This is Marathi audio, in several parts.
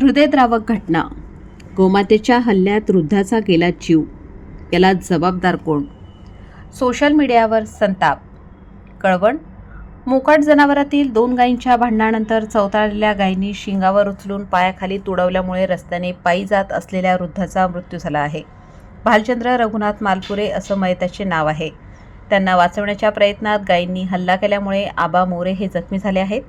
हृदयद्रावक घटना. गोमातेच्या हल्ल्यात वृद्धाचा गेला जीव. याला जबाबदार कोण? सोशल मीडियावर संताप. कळवण. मोकाट जनावरातील दोन गायींच्या भांडणानंतर चवताळलेल्या गायींनी शिंगावर उचलून पायाखाली तुडवल्यामुळे रस्त्याने पायी जात असलेल्या वृद्धाचा मृत्यू झाला आहे. भालचंद्र रघुनाथ मालपुरे असं मयताचे नाव आहे. त्यांना वाचवण्याच्या प्रयत्नात गायींनी हल्ला केल्यामुळे आबा मोरे हे जखमी झाले आहेत.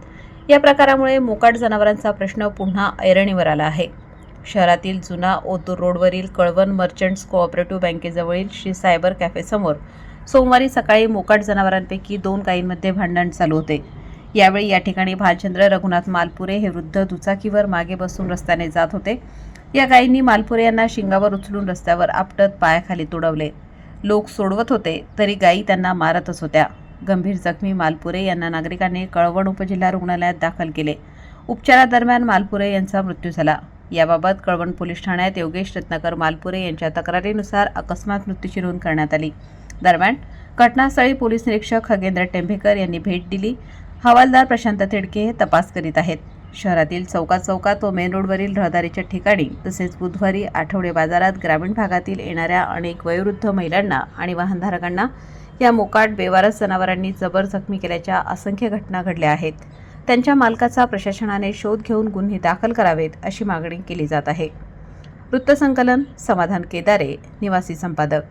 या प्रकारामुळे मोकाट जनावरांचा प्रश्न पुन्हा ऐरणीवर आला आहे. शहरातील जुना ओतूर रोडवरील कळवण मर्चंट्स कोऑपरेटिव्ह बँकेजवळील श्री सायबर कॅफेसमोर सोमवारी सकाळी मोकाट जनावरांपैकी दोन गायींमध्ये भांडण चालू होते. यावेळी या ठिकाणी भालचंद्र रघुनाथ मालपुरे हे वृद्ध दुचाकीवर मागे बसून रस्त्याने जात होते. या गायींनी मालपुरे यांना शिंगावर उचलून रस्त्यावर आपटत पायाखाली तुडवले. लोक सोडवत होते तरी गायी त्यांना मारतच होत्या. गंभीर जखमी मालपुरे यांना नागरिकांनी कळवण उपजिल्हा रुग्णालयात दाखल केले. उपचारादरम्यान मालपुरे यांचा मृत्यू झाला. याबाबत कळवण पोलीस ठाण्यात योगेश रत्नाकर मालपुरे यांच्या तक्रारीनुसार अकस्मात मृत्यूची नोंद करण्यात आली. दरम्यान घटनास्थळी पोलीस निरीक्षक खगेंद्र टेंभेकर यांनी भेट दिली. हवालदार प्रशांत तिडके हे तपास करीत आहेत. शहरातील चौकात चौकात व मेन रोडवरील रहदारीच्या ठिकाणी तसेच बुधवारी आठवडे बाजारात ग्रामीण भागातील येणाऱ्या अनेक वयोवृद्ध महिलांना आणि वाहनधारकांना या मोकाट बेवारस जनावरांनी जबर जखमी केल्याच्या असंख्य घटना घडल्या आहेत. त्यांच्या मालकाचा प्रशासनाने शोध घेऊन गुन्हे दाखल करावेत अशी मागणी केली जात आहे. वृत्तसंकलन समाधान केदारे निवासी संपादक.